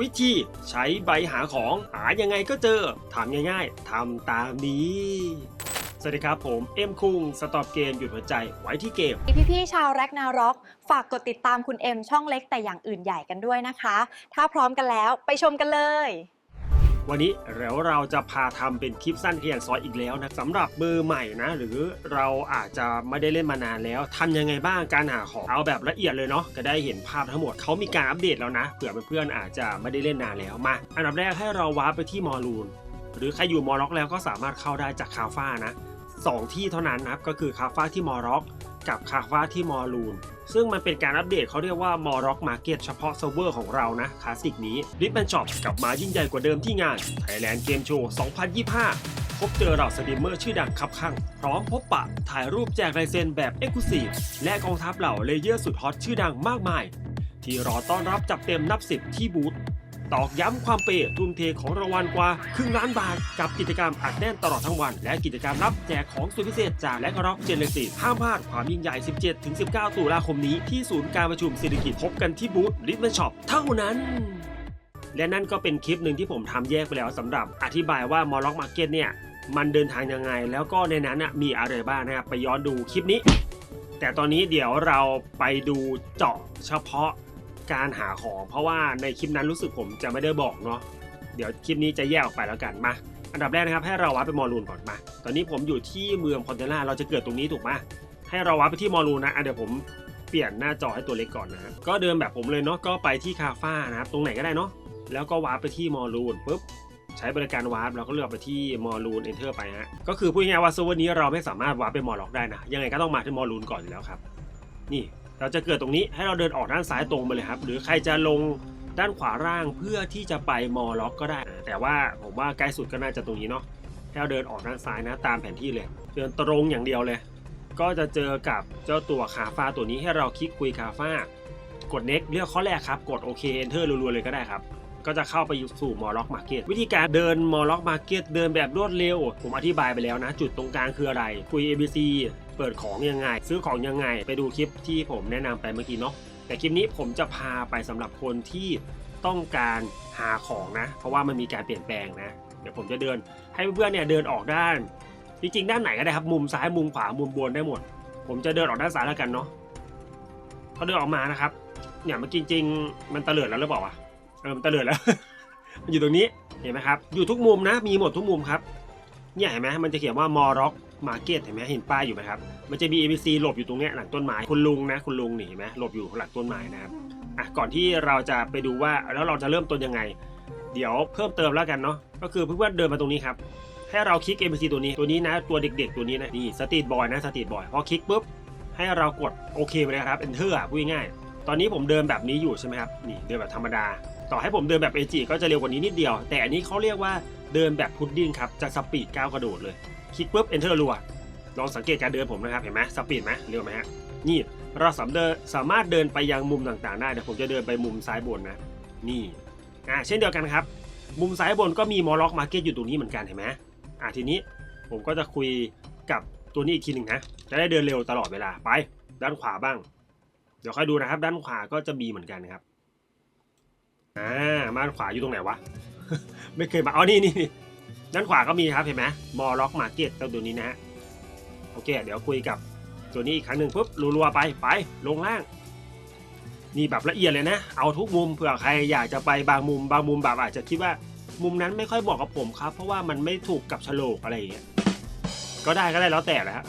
วิธีใช้ใบหาของหายังไงก็เจอ ถามง่ายๆทำตามนี้ สวัสดีครับผม เอ็มคุงสต็อปเกมหยุดหัวใจไว้ที่เกม พี่ๆชาวแร็กนาร็อก ฝากกดติดตามคุณเอ็มช่องเล็กแต่อย่างอื่นใหญ่กันด้วยนะคะ ถ้าพร้อมกันแล้วไปชมกันเลย วันนี้แล้วเราจะพาทำเป็นคลิปสั้นขยันซอยอีกแล้วนะสำหรับมือใหม่นะ หรือเราอาจจะไม่ได้เล่นมานานแล้วทำยังไงบ้างการหาของเอาแบบละเอียดเลยเนาะจะได้เห็นภาพทั้งหมดเขามีการอัปเดตแล้วนะเผื่อเพื่อนๆอาจจะไม่ได้เล่นนานแล้วมาอันดับแรกให้เราวาร์ปไปที่มอลูนหรือใครอยู่มอล็อกแล้วก็สามารถเข้าได้จากคาฟ้านะสองที่เท่านั้นนะครับก็คือคาฟ้าที่มอล็อก กับคาฟ้าที่มอลูนซึ่งมันเป็นการอัปเดตเขาเรียกว่ามอร็อกมาร์เก็ตเฉพาะเซิร์ฟเวอร์ของเรานะคลาสสิกนี้ริบ b บ n ช็อปกลับมายิ่งใหญ่กว่าเดิมที่งาน Thailand Game Show 2025 พบเจอเราสตรีมเมอร์ชื่อดังคับข้าง พร้อมพบปะ ถ่ายรูปแจกลายเซ็นแบบ e x c l u s i v e และกองทัพเหล่าเลเยอร์สุดฮอตชื่อดังมากมาย ที่รอต้อนรับจับเต็มนับสิบที่บูธ ตอกย้ำความเปย์ทุ่มเทของรางวัลกว่าครึ่งล้านบาท กับกิจกรรมอัดแน่นตลอดทั้งวัน และกิจกรรมรับแจกของสุดพิเศษจากและก็ร็อกเจนเลสีห้ามพลาดความยิ่งใหญ่ 17-19 ตุลาคมนี้ที่ศูนย์การประชุมเศรษฐกิจพบกันที่บูธริทแมนช็อปเท่านั้นและนั่นก็เป็นคลิปหนึ่งที่ผมทำแยกไปแล้วสำหรับอธิบายว่ามอล็อกมาร์เก็ตเนี่ย มันเดินทางยังไง แล้วก็ในนั้นมีอะไรบ้างนะครับไปย้อนดูคลิปนี้ แต่ตอนนี้เดี๋ยวเราไปดูเจาะเฉพาะ การหาของ เพราะว่าในคลิปนั้นรู้สึกผมจะไม่ได้บอกเนาะเดี๋ยวคลิปนี้จะแยกออกไปแล้วกันมาอันดับแรกนะครับให้เราวัดไปมอลูนก่อนมา ตอนนี้ผมอยู่ที่เมืองคอนเทน่าเราจะเกิดตรงนี้ถูกไหมให้เราวัดไปที่มอลูนนะะเดี๋ยวผมเปลี่ยนหน้าจอให้ตัวเล็กก่อนนะครับก็เดินแบบผมเลยเนาะก็ไปที่คาฟ้านะครับตรงไหนก็ได้เนาะแล้วก็วาร์ปไปที่มอลูนปุ๊บใช้บริการวาร์ปเราก็เลือกไปที่มอลูนเอนเตอร์ไปฮะก็คือพูดง่ายๆว่าโซเวอร์นี้เราไม่สามารถวาร์ปไปมอล็อกได้นะยังไงก็ต้องมาที่มอลูนก่อนอยู่แล้วครับ นี่ เราจะเกิดตรงนี้ให้เราเดินออกด้านซ้ายตรงไปเลยครับ หรือใครจะลงด้านขวาล่างเพื่อที่จะไปมอล็อกก็ได้ แต่ว่าผมว่าใกล้สุดก็น่าจะตรงนี้เนาะให้เราเดินออกด้านซ้ายนะตามแผนที่เลย เดินตรงอย่างเดียวเลย ก็จะเจอกับเจ้าตัวคาฟ้าตัวนี้ให้เราคลิกคุยคาฟ้ากด next เลือกข้อแรกครับ กดโอเค enter รัวๆเลยก็ได้ครับ ก็จะเข้าไปสู่มอล็อกมาร์เก็ตวิธีการเดินมอล็อกมาร์เก็ตเดินแบบรวดเร็ว ผมอธิบายไปแล้วนะ จุดตรงกลางคืออะไร คุย ABC ปิดของยังไง ซื้อของยังไง ไปดูคลิปที่ผมแนะนำไปเมื่อกี้เนาะแต่คลิปนี้ผมจะพาไปสำหรับคนที่ต้องการหาของนะ เพราะว่ามันมีการเปลี่ยนแปลงนะ เดี๋ยวผมจะเดินให้เพื่อนๆเนี่ยเดินออกด้าน จริงๆ ด้านไหนก็ได้ครับ มุมซ้ายมุมขวามุมบนได้หมด ผมจะเดินออกด้านซ้ายแล้วกันเนาะเขาเดินออกมานะครับ เนี่ยมันจริง ๆ มันตะเลิดแล้วหรือเปล่าวะเออมันตะเลิดแล้ว มันอยู่ตรงนี้เห็นไหมครับ อยู่ทุกมุมนะ มีหมดทุกมุมครับ เนี่ยเห็นไหมมันจะเขียนว่ามอร็อก มาร์เก็ตเห็นไหมเห็นป้ายอยู่ไหมครับ มันจะมี ABC หลบอยู่ตรงเนี้ยหลังต้นไม้คุณลุงนะคุณลุงนี่เห็นไหมหลบอยู่หลังต้นไม้นะครับอะก่อนที่เราจะไปดูว่าแล้วเราจะเริ่มต้นยังไง เดี๋ยวเพิ่มเติมแล้วกันเนาะก็คือเพื่อนๆเดินมาตรงนี้ครับให้เราคลิก ABC ตัวนี้ตัวนี้นะตัวเด็กๆ ตัวนี้นะนี่สตรีทบอยนะสตรีทบอยพอคลิกปุ๊บให้เรากดโอเคไปเลยครับ enter อะพูดง่ายตอนนี้ผมเดินแบบนี้อยู่ใช่ไหมครับนี่เดินแบบธรรมดา ต่อให้ผมเดินแบบ AG ก็จะเร็วกว่านี้นิดเดียว แต่อันนี้เขาเรียกว่า เดินแบบพุดดิ้งครับจะสปีดก้าวกระโดดเลย คลิกปุ๊บ enter รัวลองสังเกตการเดินผมนะครับเห็นไหมสปีดไหมเร็วไหมฮะนี่เราสามเดินสามารถเดินไปยังมุมต่างๆ ได้เดี๋ยวผมจะเดินไปมุมซ้ายบนนะ นี่อ่าเช่นเดียวกันครับ มุมซ้ายบนก็มีมอลล็อกมาร์เก็ตอยู่ตรงนี้เหมือนกันเห็นไหมอ่าทีนี้ผมก็จะคุยกับตัวนี้อีกทีหนึ่งนะจะได้เดินเร็วตลอดเวลาไป ด้านขวาบ้าง เดี๋ยวค่อยดูนะครับ ด้านขวาก็จะมีเหมือนกันครับอ่าด้านขวาอยู่ตรงไหนวะ ไม่เคยมาอ๋อนี่นี่นี่ด้านขวาก็มีครับเห็นไหมมอล็อกมาร์เก็ตตัวนี้นะฮะโอเค เดี๋ยวคุยกับตัวนี้อีกครั้งหนึ่งปุ๊บรัวๆไปไปลงล่าง นี่แบบละเอียดเลยนะ เอาทุกมุมเผื่อใครอยากจะไปบางมุม บางมุมแบบอาจจะคิดว่ามุมนั้นไม่ค่อยบอกกับผมครับ เพราะว่ามันไม่ถูกกับโฉลกอะไรอย่างเงี้ยก็ได้ก็ได้แล้วแต่แหละ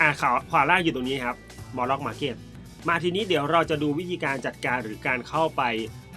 อ่าขวาขวาล่างอยู่ตรงนี้ครับมอล็อกมาร์เก็ตมาทีนี้เดี๋ยวเราจะดูวิธีการจัดการหรือการเข้าไป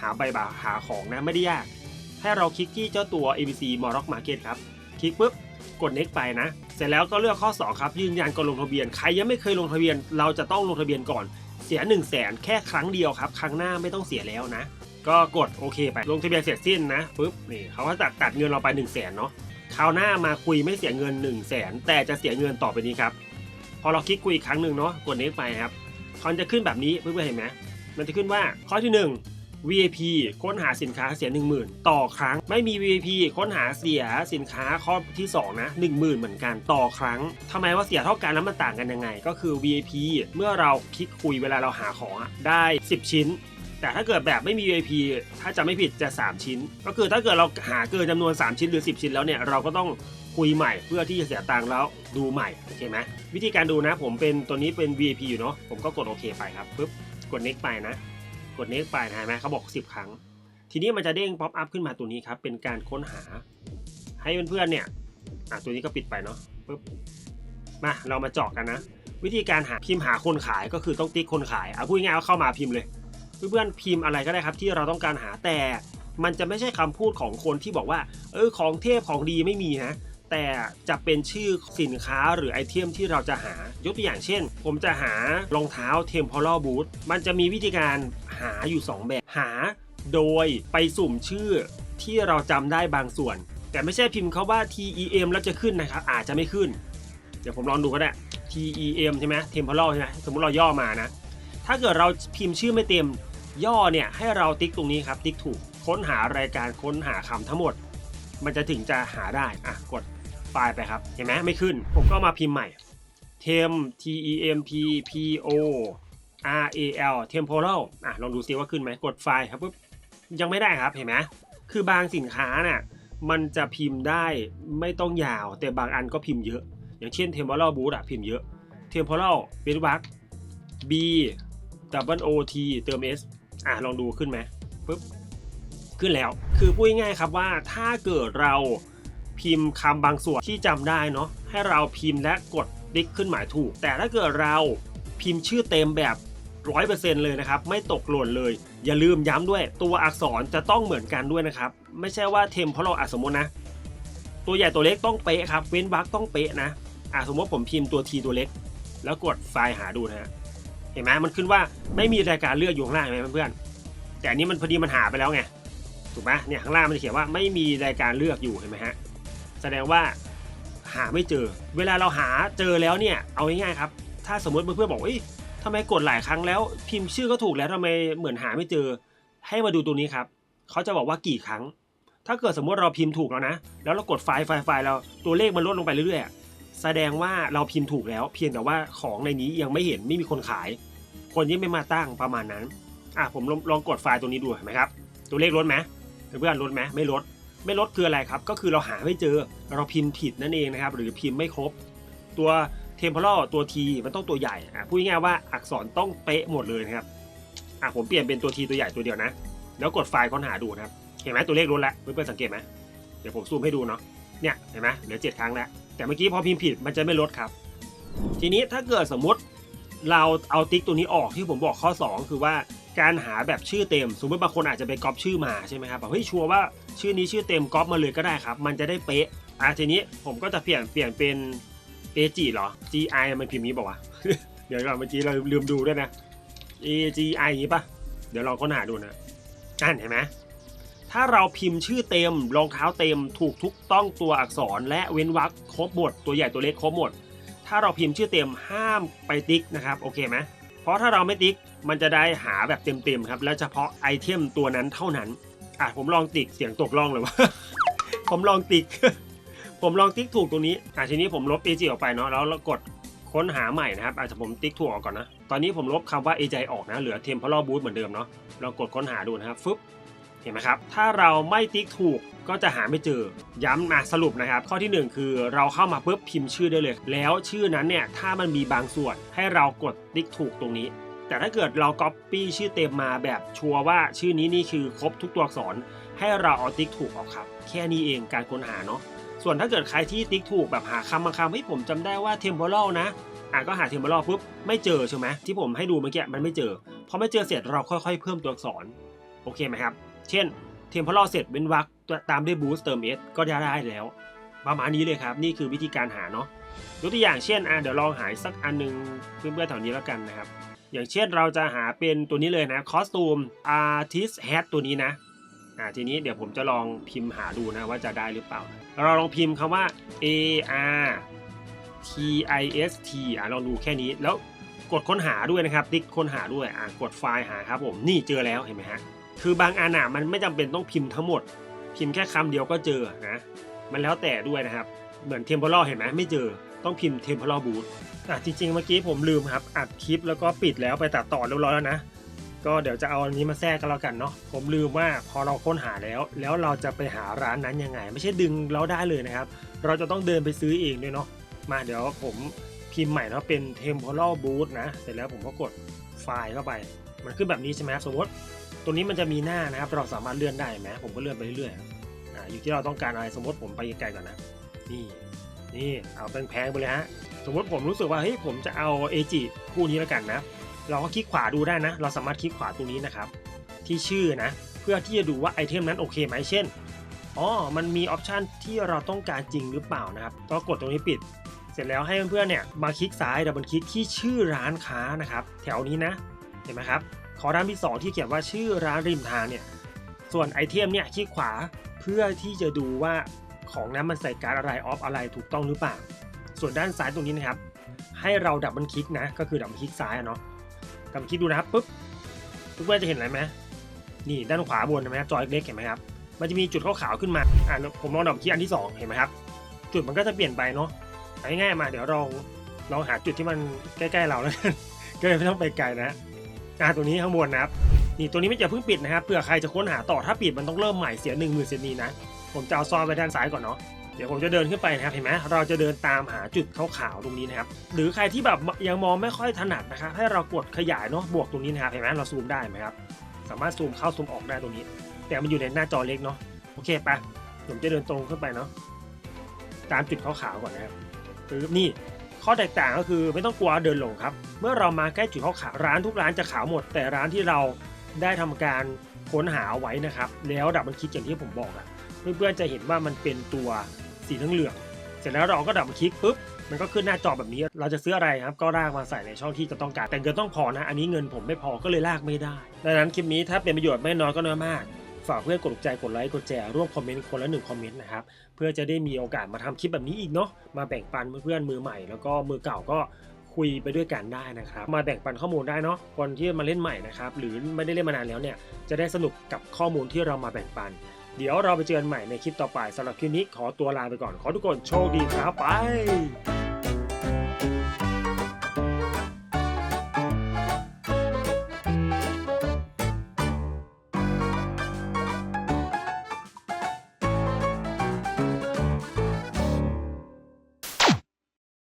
หาใบบาหาของนะไม่ได้ยาก ให้เราคลิกที่เจ้าตัว ABC m o r o c Market ครับ คลิกปุ๊บ กด next ไปนะ เสร็จแล้วก็เลือกข้อ 2 ครับ ยืนยันก่อนลงทะเบียน ใครยังไม่เคยลงทะเบียน เราจะต้องลงทะเบียนก่อน เสีย 1 0 0 0 0แสนแค่ครั้งเดียวครับ ครั้งหน้าไม่ต้องเสียแล้วนะ ก็กดโอเคไป ลงทะเบียนเสร็จสิ้นนะปุ๊บ นี่เขาก็ตัดตัดเงินเราไป 1 0 0 0 0แสนเนาะ คราวหน้ามาคุยไม่เสียเงิน 1 0 0 0 0แสนแต่จะเสียเงินต่อไปนี้ครับ พอเราคลิกคุยอีกครั้งหนึ่งเนาะ กด next ไปครับมันจะขึ้นแบบนี้เพื่อนๆเห็นไหมมันจะขึ้นว่าข้อที่ 1 VIP ค้นหาสินค้าเสีย 10,000 ต่อครั้ง ไม่มี VIP ค้นหาเสียสินค้าข้อที่ 2 นะ 10,000 เหมือนกันต่อครั้งทำไมว่าเสียเท่ากันแล้วมันต่างกันยังไง ก็คือ VIP เมื่อเราคลิกคุยเวลาเราหาของอะได้ 10 ชิ้นแต่ถ้าเกิดแบบไม่มี VIP ถ้าจะไม่ผิดจะ 3 ชิ้น ก็คือถ้าเกิดเราหาเกินจำนวน 3 ชิ้นหรือ 10 ชิ้นแล้วเนี่ยเราก็ต้องคุยใหม่เพื่อที่จะเสียตังค์แล้วดูใหม่โอเคไหมวิธีการดูนะผมเป็นตัวนี้เป็น VIP อยู่เนาะผมก็กดโอเคไปครับปุ๊บกด next ไปนะ กด next ไปนะเห็นไหมเขาบอก 10 ครั้ง ทีนี้มันจะเด้ง pop up ขึ้นมาตัวนี้ครับ เป็นการค้นหา ให้เพื่อนๆเนี่ยอะตัวนี้ก็ปิดไปเนาะปุ๊บมาเรามาเจาะกันนะ วิธีการหาพิมพ์หาคนขายก็คือต้องติ๊กคนขายเอาพูดง่ายๆว่าเข้ามาพิมพ์เลย เพื่อนๆพิมพ์อะไรก็ได้ครับ ที่เราต้องการหาแต่มันจะไม่ใช่คำพูดของคนที่บอกว่า เออของเทพของดีไม่มีนะ แต่จะเป็นชื่อสินค้าหรือไอเทมที่เราจะหายกตัวอย่างเช่น ผมจะหารองเท้า Temporal Boot มันจะมีวิธีการหาอยู่ 2 แบบหา โดยไปสุ่มชื่อที่เราจำได้บางส่วน แต่ไม่ใช่พิมพ์เขาว่า TEM แล้วจะขึ้นนะครับ อาจจะไม่ขึ้น เดี๋ยวผมลองดูก็ได้ TEM ใช่ไหม Temporal ใช่ไหมสมมติเราย่อมานะ ถ้าเกิดเราพิมพ์ชื่อไม่เต็มย่อเนี่ยให้เราติ๊กตรงนี้ครับติ๊กถูกค้นหารายการค้นหาคำทั้งหมด มันจะถึงจะหาได้อะกด ไฟล์ไปครับ เห็นไหมไม่ขึ้น ผมก็มาพิมพ์ใหม่ tem t e m p p o r a l temporal อะลองดูซิว่าขึ้นไหมกดไฟล์ครับปุ๊บยังไม่ได้ครับเห็นไหมคือบางสินค้าน่ะมันจะพิมพ์ได้ไม่ต้องยาว แต่บางอันก็พิมพ์เยอะ อย่างเช่น temporal boot อะพิมพ์เยอะ temporal เป็นวัก b double o t เติม s อะลองดูขึ้นไหมปุ๊บขึ้นแล้ว คือพูดง่ายๆครับว่าถ้าเกิดเรา พิมพ์คำบางส่วนที่จำได้เนาะให้เราพิมพ์และกดติ๊กขึ้นหมายถูก แต่ถ้าเกิดเราพิมพ์ชื่อเต็มแบบ100%เลยนะครับ ไม่ตกหล่นเลย อย่าลืมย้ำด้วยตัวอักษรจะต้องเหมือนกันด้วยนะครับ ไม่ใช่ว่าเทมเพราะเราอะสมมตินะ ตัวใหญ่ตัวเล็กต้องเป๊ะครับ เว้นวรรคต้องเป๊ะนะอะสมมติผมพิมพ์ตัวทีตัวเล็ก แล้วกดไฟล์หาดูนะฮะเห็นไหมมันขึ้นว่าไม่มีรายการเลือกอยู่ข้างล่างไหมเพื่อนแต่อันนี้มันพอดีมันหาไปแล้วไงถูกไหมเนี่ยข้างล่างมันจะเขียนว่าไม่มีรายการเลือกอยู่เห็นไหมฮะ แสดงว่าหาไม่เจอ เวลาเราหาเจอแล้วเนี่ย เอาง่ายๆครับ ถ้าสมมติเพื่อนๆบอกเอ้ยทำไมกดหลายครั้งแล้ว พิมพ์ชื่อก็ถูกแล้วทำไมเหมือนหาไม่เจอ ให้มาดูตัวนี้ครับ เขาจะบอกว่ากี่ครั้ง ถ้าเกิดสมมติเราพิมพ์ถูกแล้วนะ แล้วเรากดไฟล์ไฟล์ไฟล์เราตัวเลขมันลดลงไปเรื่อยๆ แสดงว่าเราพิมพ์ถูกแล้ว เพียงแต่ว่าของในนี้ยังไม่เห็นไม่มีคนขาย คนยังไม่มาตั้งประมาณนั้น อะผมลองลองกดไฟล์ตัวนี้ดูเห็นไหมครับ ตัวเลขลดไหมเพื่อนๆลดไหมไม่ลด ไม่ลดคืออะไรครับ ก็คือเราหาไม่เจอเราพิมพ์ผิดนั่นเองนะครับ หรือพิมพ์ไม่ครบ ตัว temporal ตัว t มันต้องตัวใหญ่อะพูดง่ายๆว่าอักษรต้องเป๊ะหมดเลยนะครับอะผมเปลี่ยนเป็นตัว t ตัวใหญ่ตัวเดียวนะ แล้วกดไฟล์ค้นหาดูนะครับ เห็นไหมตัวเลขลดแล้วเพื่อนๆสังเกตไหมเดี๋ยวผมซูมให้ดูเนาะเนี่ยเห็นไหมเหลือเจ็ดครั้งแล้วแต่เมื่อกี้พอพิมพ์ผิดมันจะไม่ลดครับ ทีนี้ถ้าเกิดสมมติเราเอาติ๊กตัวนี้ออกที่ผมบอกข้อ 2 คือว่า การหาแบบชื่อเต็ม สมมติบางคนอาจจะไปก๊อปชื่อมาใช่ไหมครับแบบเฮ้ยชัวร์ว่าชื่อนี้ชื่อเต็มก๊อปมาเลยก็ได้ครับ มันจะได้เป๊ะอะทีนี้ผมก็จะเปลี่ยนเปลี่ยนเป็นเอจีเหรอ G I มันพิมพ์นี้บอกว่าวะเดี๋ยวก่อนเมื่อกี้เราลืมดูด้วยนะ A G I อย่างนี้ปะเดี๋ยวลองค้นหาดูนะอ่านเห็นไหมถ้าเราพิมพ์ชื่อเต็มรองเท้าเต็มถูกทุกต้องตัวอักษรและเว้นวรรคครบหมดตัวใหญ่ตัวเล็กครบหมด ถ้าเราพิมพ์ชื่อเต็มห้ามไปติ๊กนะครับ โอเคไหม เพราะถ้าเราไม่ติ๊กมันจะได้หาแบบเต็มๆครับ แล้วเฉพาะไอเทมตัวนั้นเท่านั้น อะผมลองติ๊กเสียงตกล่องเลยว่าผมลองติ๊ก ผมลองติ๊กถูกตรงนี้ อะทีนี้ผมลบ AG ออกไปเนาะแล้วเรากดค้นหาใหม่นะครับ อาจจะผมติ๊กถูกออกก่อนนะ ตอนนี้ผมลบคำว่า AJ ออกนะ เหลือ Temporal Boot เหมือนเดิมเนาะ เรากดค้นหาดูนะครับ ฟึบ เห็นไหมครับ ถ้าเราไม่ติ๊กถูกก็จะหาไม่เจอ ย้ำมาสรุปนะครับ ข้อที่ 1 คือเราเข้ามาปุ๊บพิมพ์ชื่อได้เลย แล้วชื่อนั้นเนี่ยถ้ามันมีบางส่วนให้เรากดติ๊กถูกตรงนี้ แต่ถ้าเกิดเราก๊อปปี้ชื่อเต็มมาแบบชัวร์ว่าชื่อนี้นี่คือครบทุกตัวอักษร ให้เราเอาติ๊กถูกออกครับ แค่นี้เองการค้นหาเนาะ ส่วนถ้าเกิดใครที่ติ๊กถูกแบบหาคำบางคำเฮ้ผมจำได้ว่า temporal นะอะก็หา temporal ปุ๊บไม่เจอใช่ไหมที่ผมให้ดูเมื่อกี้มันไม่เจอพอไม่เจอเสร็จเราค่อย ๆ เพิ่มตัวอักษรโอเคไหมครับ เช่น เทมเพลอเสร็จเป็นวักตามด้วยบูสเติมเอสก็จะได้แล้ว ประมาณนี้เลยครับ นี่คือวิธีการหาเนาะยกตัวอย่างเช่นอะเดี๋ยวลองหายสักอันหนึงเพื่อนๆแถวนี้แล้วกันนะครับ อย่างเช่นเราจะหาเป็นตัวนี้เลยนะคอสตูมอาร์ติสแฮทตัวนี้นะอ่าทีนี้เดี๋ยวผมจะลองพิมพ์หาดูนะว่าจะได้หรือเปล่า เราลองพิมพ์คำว่า A R T I S T อะลองดูแค่นี้แล้วกดค้นหาด้วยนะครับติ๊กค้นหาด้วยอะกดไฟล์หาครับผมนี่เจอแล้วเห็นไหมฮะ คือบางอันอะมันไม่จำเป็นต้องพิมพ์ทั้งหมด พิมพ์แค่คำเดียวก็เจอนะมันแล้วแต่ด้วยนะครับ เหมือนเทมเพลเห็นไหมไม่เจอต้องพิมพ์เทมเพลบูทอะจริงๆเมื่อกี้ผมลืมครับอัดคลิปแล้วก็ปิดแล้วไปตัดต่อเรียบร้อยแล้วนะก็เดี๋ยวจะเอาอันนี้มาแทรกกันแล้วกันเนาะผมลืมว่าพอเราค้นหาแล้ว แล้วเราจะไปหาร้านนั้นยังไง ไม่ใช่ดึงเราได้เลยนะครับ เราจะต้องเดินไปซื้อเองด้วยเนาะมาเดี๋ยวผมพิมพ์ใหม่เนาะเป็น temporal boot นะ เสร็จแล้วผมก็กดไฟล์เข้าไป มันขึ้นแบบนี้ใช่ไหมสมมติ ตัวนี้มันจะมีหน้านะครับ เราสามารถเลื่อนได้ไหมผมก็เลื่อนไปเรื่อยๆอ่าอยู่ที่เราต้องการอะไรสมมติผมไปไกลก่อนนะนี่นี่เอาแพงๆไปเลยฮะสมมติผมรู้สึกว่าเฮ้ยผมจะเอาเอจิคู่นี้แล้วกันนะ เราก็คลิกขวาดูได้นะ เราสามารถคลิกขวาตรงนี้นะครับ ที่ชื่อนะ เพื่อที่จะดูว่าไอเทมนั้นโอเคไหมเช่นอ๋อมันมีออปชันที่เราต้องการจริงหรือเปล่านะครับก็กดตรงนี้ปิด เสร็จแล้วให้เพื่อนๆเนี่ยมาคลิกซ้ายดับเบิลคลิกที่ชื่อร้านค้านะครับ แถวนี้นะ เห็นไหมครับ ขอด้านที่ 2 ที่เขียนว่าชื่อร้านริมทางเนี่ยส่วนไอเทมเนี่ยคลิกขวาเพื่อที่จะดูว่าของนั้นมันใส่การอะไรออฟอะไรถูกต้องหรือเปล่า ส่วนด้านซ้ายตรงนี้นะครับ ให้เราดับเบิลคลิกนะก็คือดับเบิลคลิกซ้ายเนาะกำลังคิดดูนะครับปุ๊บทุกเพื่อนจะเห็นอะไรไหมนี่ด้านขวาบนเห็นไหมครับจอเล็กเห็นไหมครับมันจะมีจุดขาวๆขึ้นมาอ่าผมลองดับคลิกอันที่สองเห็นไหมครับ จุดมันก็จะเปลี่ยนไปเนาะง่ายๆมาเดี๋ยวลองลองหาจุดที่มันใกล้ ๆ เราแล้วกันก็เลยไม่ต้องไปไกลนะ อ่าตัวนี้ข้างบนนะครับนี่ตัวนี้ไม่จะเพิ่งปิดนะครับเผื่อใครจะค้นหาต่อถ้าปิดมันต้องเริ่มใหม่เสียหนึ่งหมื่นเซนนีนะผมจะเอาซอนไปด้านซ้ายก่อนเนาะเดี๋ยวผมจะเดินขึ้นไปนะครับเห็นไหมเราจะเดินตามหาจุดขาวๆตรงนี้นะครับหรือใครที่แบบยังมองไม่ค่อยถนัดนะครับให้เรากดขยายเนาะบวกตรงนี้นะครับเห็นไหมเราซูมได้ไหมครับสามารถซูมเข้าซูมออกได้ตรงนี้ แต่มันอยู่ในหน้าจอเล็กเนาะโอเคไปผมจะเดินตรงขึ้นไปเนาะตามจุดขาวๆก่อนนะครับปึ๊บนี่ ข้อแตกต่างก็คือไม่ต้องกลัวเดินหลงครับ เมื่อเรามาใกล้จุดขาวร้านทุกร้านจะขาวหมด แต่ร้านที่เราได้ทำการค้นหาไว้นะครับ แล้วดับมันคลิกอย่างที่ผมบอกอะเพื่อนๆจะเห็นว่ามันเป็นตัวสีเหลืองเสร็จแล้วเราก็ดับคลิกปุ๊บมันก็ขึ้นหน้าจอแบบนี้ เราจะซื้ออะไรครับ ก็ลากมาใส่ในช่องที่จะต้องการ แต่เงินต้องพอนะ อันนี้เงินผมไม่พอก็เลยลากไม่ได้ ดังนั้นคลิปนี้ถ้าเป็นประโยชน์ไม่น้อยก็น้อยมาก ฝากเพื่อนกดถูกใจกดไลค์กดแชร์ร่วมคอมเมนต์คนละหนึ่งคอมเมนต์นะครับเพื่อจะได้มีโอกาสมาทำคลิปแบบนี้อีกเนาะมาแบ่งปันเพื่อนๆมือใหม่ แล้วก็มือเก่าก็คุยไปด้วยกันได้นะครับ มาแบ่งปันข้อมูลได้เนาะคนที่มาเล่นใหม่นะครับหรือไม่ได้เล่นมานานแล้วเนี่ยจะได้สนุกกับข้อมูลที่เรามาแบ่งปัน เดี๋ยวเราไปเจอกันใหม่ในคลิปต่อไปสำหรับคลิปนี้ขอตัวลาไปก่อน ขอทุกคนโชคดีครับไป